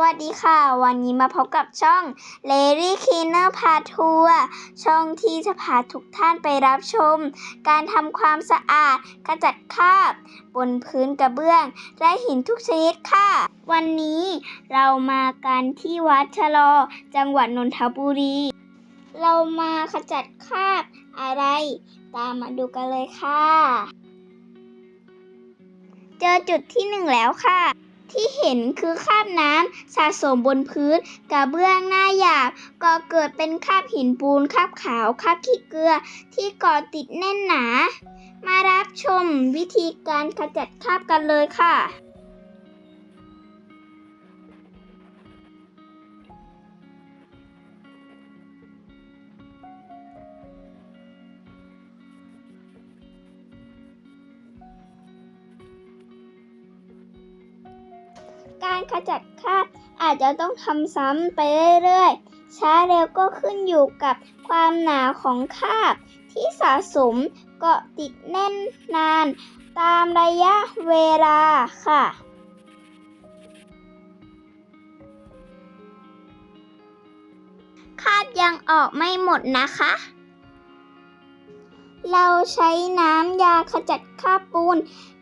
วัสดีค่ะ วันนี้มาพบกับช่อง Lady Cleaner พาทัวร์ช่องที่จะพาทุกท่านไปรับชม การทำความสะอาดขจัดคราบ บนพื้นกระเบื้อง และหินทุกชนิดค่ะ วันนี้เรามากันที่วัดชะลอ จังหวัดนนทบุรี เรามาขจัดคราบอะไร ตามมาดูกันเลยค่ะ เจอจุดที่หนึ่งแล้วค่ะ ที่เห็นคือคราบน้ำสะสมบนพื้นกระเบื้องหน้าหยาบก่อเกิดเป็นคราบหินปูนคราบขาวคราบขี้เกลือที่ก่อติดแน่นหนา มารับชมวิธีการขจัดคราบกันเลยค่ะ ขจัดคราบอาจจะต้องทำซ้ำไปเรื่อยๆ ช้าเร็วก็ขึ้นอยู่กับความหนาของคราบที่สะสมเกาะติดแน่นนาน ตามระยะเวลาค่ะคราบยังออกไม่หมดนะคะ เราใช้น้ำยาขจัดคราบปูน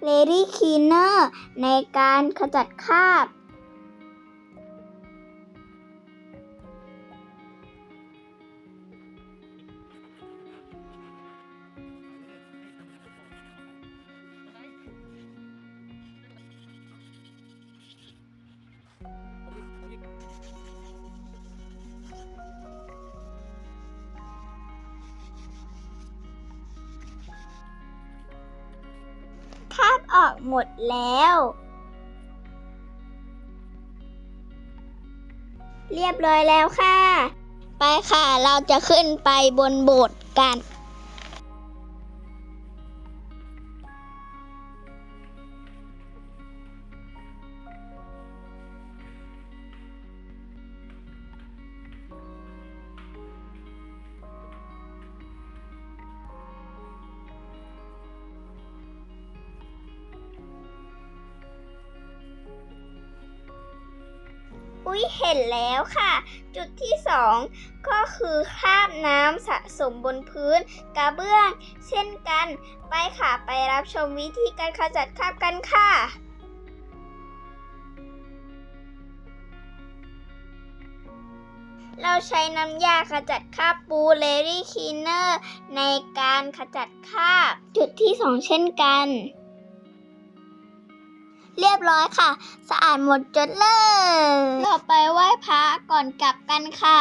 Lady Cleaner ในการขจัดคราบ คราบออกหมดแล้ว เรียบร้อยแล้วค่ะ ไปค่ะ เราจะขึ้นไปบนโบสถ์กัน อุ๊ยเห็นแล้วค่ะ จุดที่สองก็คือคราบน้ำสะสมบนพื้น กระเบื้อง เช่นกัน ไปค่ะไปรับชมวิธีการขจัดคราบกันค่ะเราใช้น้ำยาขจัดคราบปูเลรี่คีเนอร์ในการขจัดคราบจุดที่สองเช่นกัน เรียบร้อยค่ะ สะอาดหมดจดเลยเราไปไห ว้พระก่อนกลับกันค่ะ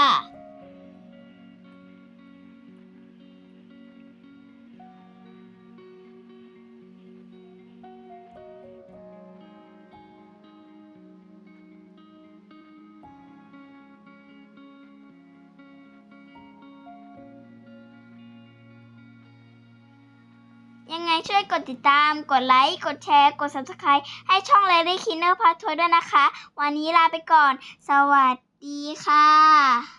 ยังไงช่วยกดติดตาม กดไลค์ กดแชร์ กด subscribe ให้ช่อง Lady Cleaner พาทัวร์ด้วยนะคะ วันนี้ลาไปก่อน สวัสดีค่ะ